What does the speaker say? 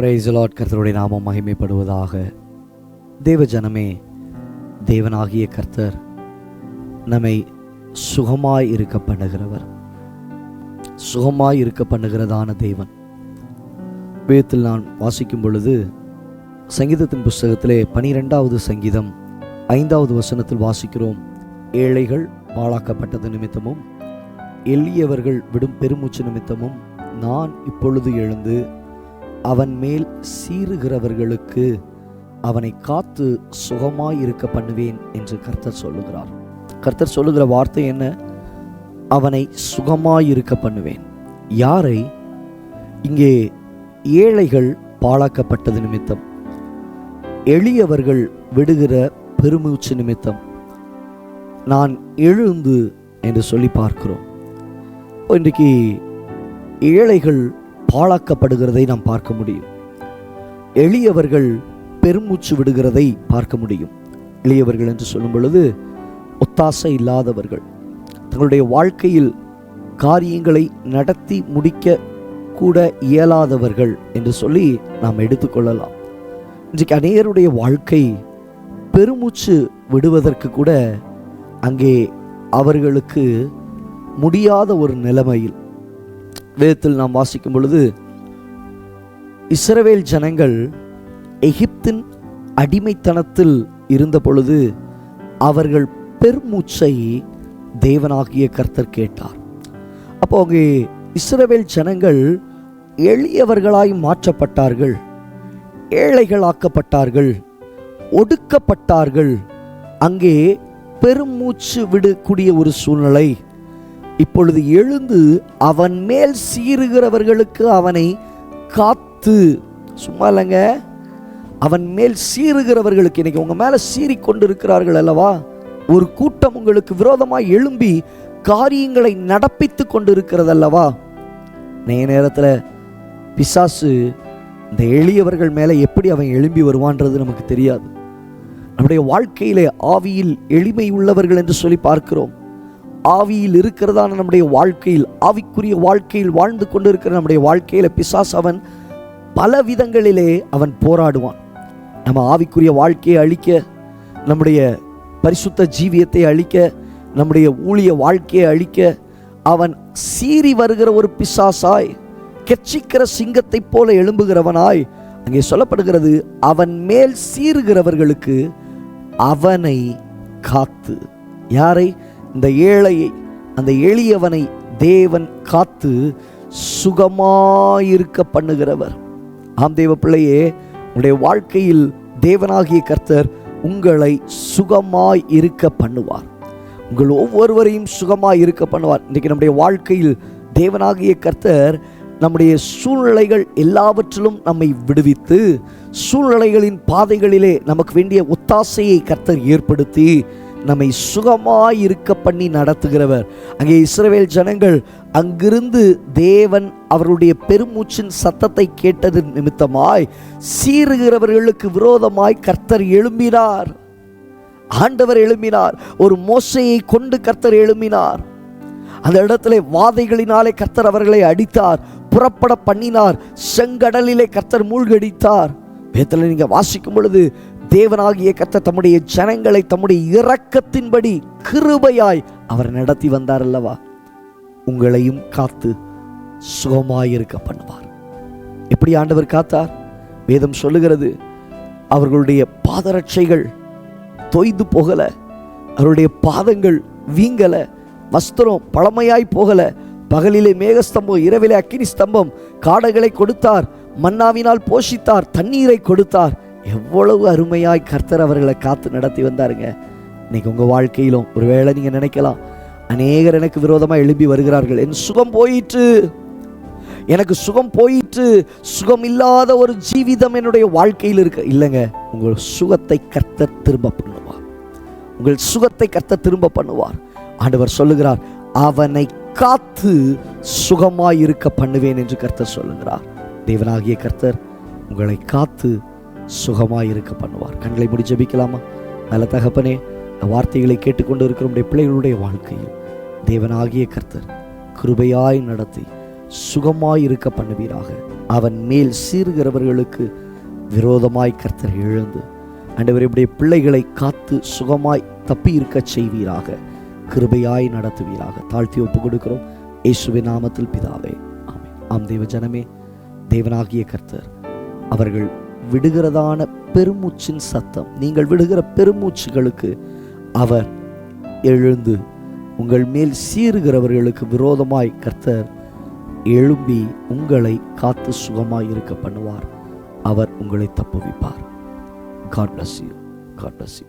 Price Lord கர்த்தருடைய நாமம் மகிமைப்படுவதாக. தேவ ஜனமே தேவனாகிய கர்த்தர் நம்மை சுகமாய் இருக்க பண்ணுகிறவர் சுகமாய் இருக்க பண்ணுகிறதான தேவன். வேதத்தில் நான் வாசிக்கும் பொழுது சங்கீதத்தின் புஸ்தகத்திலே பனிரெண்டாவது சங்கீதம் ஐந்தாவது வசனத்தில் வாசிக்கிறோம். ஏழைகள் பாழாக்கப்பட்டது நிமித்தமும் எளியவர்கள் விடும் பெருமூச்சு நிமித்தமும் நான் இப்பொழுது எழுந்து அவன் மேல் சீறுகிறவர்களுக்கு அவனை காத்து சுகமாய் இருக்க பண்ணுவேன் என்று கர்த்தர் சொல்லுகிறார். கர்த்தர் சொல்லுகிற வார்த்தை என்ன? அவனை சுகமாய் இருக்க பண்ணுவேன். யாரை? இங்கே ஏழைகள் பாழாக்கப்பட்டது நிமித்தம். எளியவர்கள் விடுகிற பெருமூச்சு நிமித்தம். நான் எழுந்து என்று சொல்லி பார்க்கிறோம். இன்றைக்கு ஏழைகள் பாழாக்கப்படுகிறதை நாம் பார்க்க முடியும். எளியவர்கள் பெருமூச்சு விடுகிறதை பார்க்க முடியும். எளியவர்கள் என்று சொல்லும் பொழுது ஒத்தாசை இல்லாதவர்கள். தங்களுடைய வாழ்க்கையில் காரியங்களை நடத்தி முடிக்க கூட இயலாதவர்கள் என்று சொல்லி நாம் எடுத்துக்கொள்ளலாம் இன்றைக்கு அநேகருடைய வாழ்க்கை பெருமூச்சு விடுவதற்கு கூட அங்கே அவர்களுக்கு முடியாத ஒரு நிலைமையில் வேதத்தில் நாம் வாசிக்கும் பொழுது இஸ்ரவேல் ஜனங்கள் எகிப்தின் அடிமைத்தனத்தில் இருந்த பொழுது அவர்கள் பெருமூச்சை தேவனாகிய கர்த்தர் கேட்டார். அப்போ அவங்க இஸ்ரவேல் ஜனங்கள் எளியவர்களாய் மாற்றப்பட்டார்கள் ஏழைகளாக்கப்பட்டார்கள் ஒடுக்கப்பட்டார்கள். அங்கே பெருமூச்சு விடக்கூடிய ஒரு சூழ்நிலை இப்பொழுது எழுந்து அவன் மேல் சீறுகிறவர்களுக்கு அவனை காத்து. சும்மா இல்லைங்க. அவன் மேல் சீறுகிறவர்களுக்கு இன்னைக்கு உங்க மேல சீறி கொண்டிருக்கிறார்கள் அல்லவா? ஒரு கூட்டம் உங்களுக்கு விரோதமாக எழும்பி காரியங்களை நடப்பித்து கொண்டிருக்கிறது அல்லவா? நே நேரத்தில் பிசாசு இந்த எளியவர்கள் மேலே எப்படி அவன் எழும்பி வருவான்றது நமக்கு தெரியாது. நம்முடைய வாழ்க்கையிலே ஆவியில் எளிமை உள்ளவர்கள் என்று சொல்லி பார்க்கிறோம். ஆவியில் இருக்கிறதான நம்முடைய வாழ்க்கையில் ஆவிக்குரிய வாழ்க்கையில் வாழ்ந்து கொண்டிருக்கிற நம்முடைய வாழ்க்கையில பிசாஸ் அவன் பல விதங்களிலே அவன் போராடுவான். நம்ம ஆவிக்குரிய வாழ்க்கையை அழிக்க நம்முடைய பரிசுத்த ஜீவியத்தை அழிக்க நம்முடைய ஊழிய வாழ்க்கையை அழிக்க அவன் சீறி வருகிற ஒரு பிசாசாய் கெச்சிக்கிற சிங்கத்தைப் போல எழும்புகிறவனாய் அங்கே சொல்லப்படுகிறது அவன் மேல் சீறுகிறவர்களுக்கு அவனை காத்து. யாரை? இந்த ஏழையை அந்த எளியவனை தேவன் காத்து சுகமாயிருக்க பண்ணுகிறவர். ஆம் தேவ பிள்ளையே உடைய வாழ்க்கையில் தேவனாகிய கர்த்தர் உங்களை சுகமாய் இருக்க பண்ணுவார். உங்கள் ஒவ்வொருவரையும் சுகமாய் இருக்க பண்ணுவார். இன்றைக்கு நம்முடைய வாழ்க்கையில் தேவனாகிய கர்த்தர் நம்முடைய சூழ்நிலைகள் எல்லாவற்றிலும் நம்மை விடுவித்து சூழ்நிலைகளின் பாதைகளிலே நமக்கு வேண்டிய ஒத்தாசையை கர்த்தர் ஏற்படுத்தி நம்மை சுகமாய் இருக்க பண்ணி நடத்துகிறவர். அங்கே இஸ்ரவேல் ஜனங்கள் அங்கிருந்து தேவன் அவருடைய பெருமூச்சின் சத்தத்தை கேட்டது நிமித்தமாய் சீறுகிறவர்களுக்கு விரோதமாய் கர்த்தர் எழும்பினார். ஆண்டவர் எழும்பினார். ஒரு மோசையை கொண்டு கர்த்தர் எழும்பினார். அந்த இடத்துல வாதைகளினாலே கர்த்தர் அவர்களை அடித்தார். புறப்பட பண்ணினார். செங்கடலிலே கர்த்தர் மூழ்கடித்தார். வேத்தில் நீங்க வாசிக்கும் பொழுது தேவனாகிய கத்த தம்முடைய ஜனங்களை தம்முடைய இரக்கத்தின்படி கிருபையாய் அவர் நடத்தி வந்தார் அல்லவா? உங்களையும் காத்து சுகமாயிருக்க பண்ணுவார் எப்படி ஆண்டவர் காத்தார்? வேதம் சொல்லுகிறது அவர்களுடைய பாதரட்சைகள் தொய்து போகல அவருடைய பாதங்கள் வீங்கல வஸ்திரம் பழமையாய் போகல பகலிலே மேகஸ்தம்பம் இரவிலே அக்கினி ஸ்தம்பம் காடைகளை கொடுத்தார் மன்னாவினால் போஷித்தார் தண்ணீரை கொடுத்தார் எவ்வளவு அருமையாய் கர்த்தர் அவர்களை காத்து நடத்தி வந்தாருங்க. இன்னைக்கு உங்கள் வாழ்க்கையிலும் ஒருவேளை நீங்கள் நினைக்கலாம் அநேகர் எனக்கு விரோதமாக எழுப்பி வருகிறார்கள். என் சுகம் போயிற்று. எனக்கு சுகம் போயிற்று. சுகம் இல்லாத ஒரு ஜீவிதம் என்னுடைய வாழ்க்கையில் இருக்கு இல்லைங்க. உங்கள் சுகத்தை கர்த்த திரும்ப பண்ணுவார். உங்கள் சுகத்தை கர்த்த திரும்ப பண்ணுவார். ஆண்டவர் சொல்லுகிறார் அவனை காத்து சுகமாய் இருக்க பண்ணுவேன் என்று கர்த்தர் சொல்லுகிறார். தேவனாகிய கர்த்தர் உங்களை காத்து சுகமாக இருக்க பண்ணுவார் கண்களை முடி ஜபிக்கலாமா? நல்ல தகப்பனே வார்த்தைகளை கேட்டுக்கொண்டு இருக்கிற நம்முடைய பிள்ளைகளுடைய வாழ்க்கையில் தேவனாகிய கர்த்தர் கிருபையாய் நடத்தி சுகமாய் இருக்க பண்ணுவீராக அவன் மேல் சீறுகிறவர்களுக்கு விரோதமாய் கர்த்தர் எழுந்து அண்டவர் இப்படிய பிள்ளைகளை காத்து சுகமாய் தப்பி இருக்க செய்வீராக. கிருபையாய் நடத்துவீராக. தாழ்த்தி ஒப்பு கொடுக்கிறோம். இயேசுவின் நாமத்தில் பிதாவே. ஆம் தேவ ஜனமே தேவனாகிய கர்த்தர் அவர்கள் விடுகிறதான பெருமூச்சின் சத்தம். நீங்கள் விடுகிற பெருமூச்சுகளுக்கு அவர் எழுந்து உங்கள் மேல் சீறுகிறவர்களுக்கு விரோதமாய் கர்த்தர் எழும்பி உங்களை காத்து சுகமாய் இருக்க பண்ணுவார். அவர் உங்களை தப்புவிப்பார். God bless you God bless you